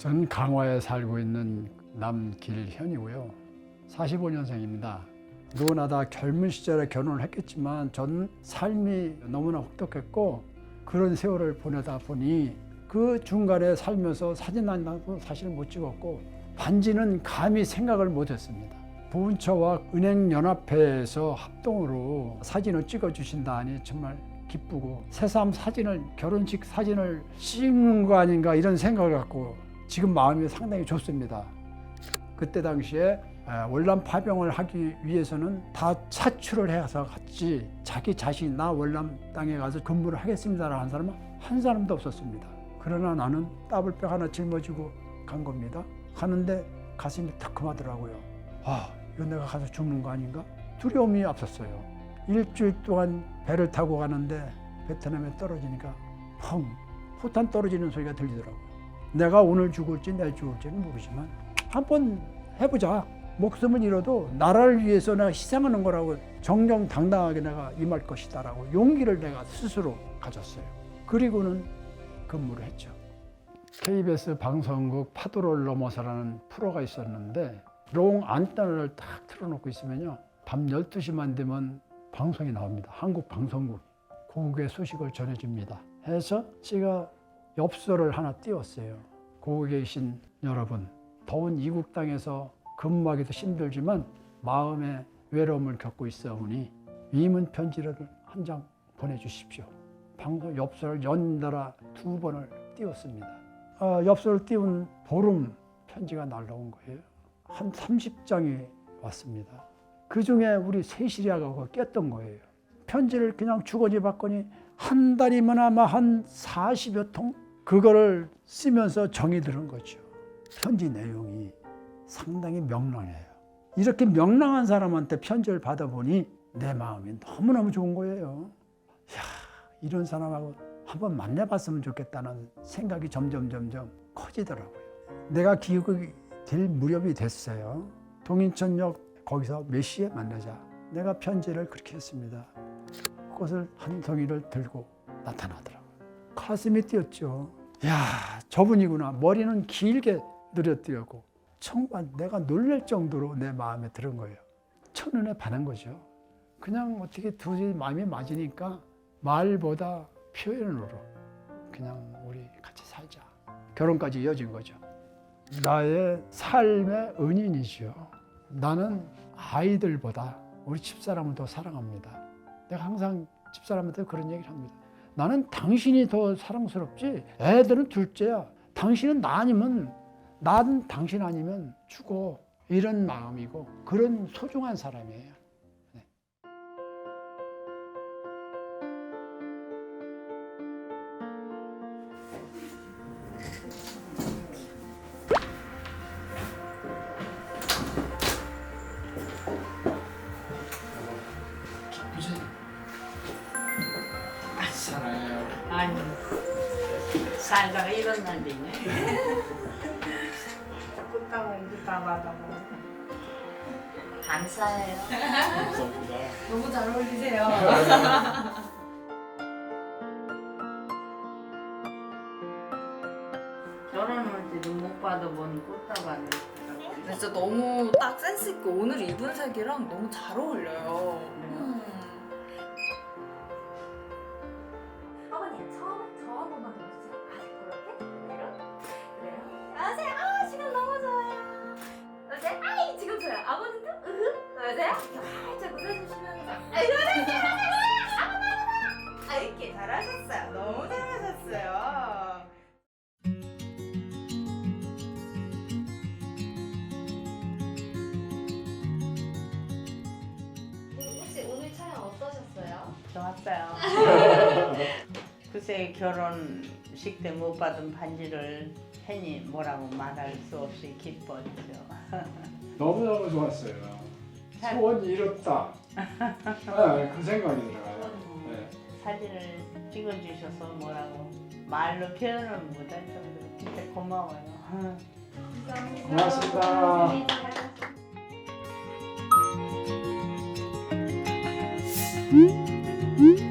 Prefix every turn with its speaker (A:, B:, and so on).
A: 전 강화에 살고 있는 남길현이고요. 45년생입니다. 누구나 다 젊은 시절에 결혼을 했겠지만 전 삶이 너무나 혹독했고 그런 세월을 보내다 보니 그 중간에 살면서 사진 한 장도 사실 못 찍었고 반지는 감히 생각을 못 했습니다. 보훈처와 은행연합회에서 합동으로 사진을 찍어 주신다니 정말 기쁘고 새삼 사진을 결혼식 사진을 찍는 거 아닌가 이런 생각을 갖고 지금 마음이 상당히 좋습니다. 그때 당시에 아, 월남 파병을 하기 위해서는 다 사출을 해서 갔지 자기 자신 나 월남 땅에 가서 근무를 하겠습니다라는 한 사람은 한 사람도 없었습니다. 그러나 나는 따블백 하나 짊어지고 간 겁니다. 가는데 가슴이 탁금하더라고요. 아, 이거 내가 가서 죽는 거 아닌가? 두려움이 앞섰어요. 일주일 동안 배를 타고 가는데 베트남에 떨어지니까 펑 포탄 떨어지는 소리가 들리더라고요. 내가 오늘 죽을지 내일 죽을지는 모르지만 한번 해보자. 목숨을 잃어도 나라를 위해서 내가 희생하는 거라고 정정당당하게 내가 임할 것이다라고 용기를 내가 스스로 가졌어요. 그리고는 근무를 했죠. KBS 방송국 파도를 넘어서라는 프로가 있었는데 롱 안테나를 딱 틀어놓고 있으면요. 밤 12시만 되면 방송이 나옵니다. 한국 방송국. 고국의 소식을 전해줍니다. 해서 제가 엽서를 하나 띄웠어요. 고국에 계신 여러분, 더운 이국 땅에서 근무하기도 힘들지만 마음의 외로움을 겪고 있어오니 위문 편지를 한 장 보내주십시오. 방송 엽서를 연달아 두 번을 띄웠습니다. 아, 엽서를 띄운 보름 편지가 날라온 거예요. 한 30장이 왔습니다. 그 중에 우리 세시리아가 깼던 거예요. 편지를 그냥 주거니 받거니 한 달이면 아마 한 40여 통? 그거를 쓰면서 정이 들은 거죠. 편지 내용이 상당히 명랑해요. 이렇게 명랑한 사람한테 편지를 받아보니 내 마음이 너무너무 좋은 거예요. 야, 이런 사람하고 한번 만나봤으면 좋겠다는 생각이 점점 점점 커지더라고요. 내가 기억이 될 무렵이 됐어요. 동인천역 거기서 몇 시에 만나자. 내가 편지를 그렇게 했습니다. 꽃을 한 송이를 들고 나타나더라고요. 가슴이 뛰었죠. 야, 저분이구나. 머리는 길게 늘어뜨렸고 정말 내가 놀랄 정도로 내 마음에 들은 거예요. 첫눈에 반한 거죠. 그냥 어떻게 둘이 마음이 맞으니까 말보다 표현으로 그냥 우리 같이 살자. 결혼까지 이어진 거죠. 나의 삶의 은인이죠. 나는 아이들보다 우리 집사람을 더 사랑합니다. 내가 항상 집사람한테 그런 얘기를 합니다. 나는 당신이 더 사랑스럽지 애들은 둘째야. 당신은 나 아니면 난 당신 아니면 죽어. 이런 마음이고 그런 소중한 사람이에요.
B: 살다가 이런 날도 있네 끝다가 이제 다 받아먹어 감사해요.
C: 너무 잘 어울리세요.
B: 결혼할 때도 못 받아본 꽃다발을
C: 진짜 너무 딱 센스 있고 오늘 입은 색이랑 너무 잘 어울려요. 음.
B: 좋았어요 글쎄 결혼식 때 못 받은 반지를 팬이 뭐라고 말할 수 없이 기뻤죠
A: 너무너무 좋았어요. 소원이 이뤘다. 네, 그 생각이 들어요. 네.
B: 사진을 찍어주셔서 뭐라고 말로 표현을 못할 정도로 진짜 고마워요
A: 고맙습니다.
D: 네, 잘하셨습니다. 응?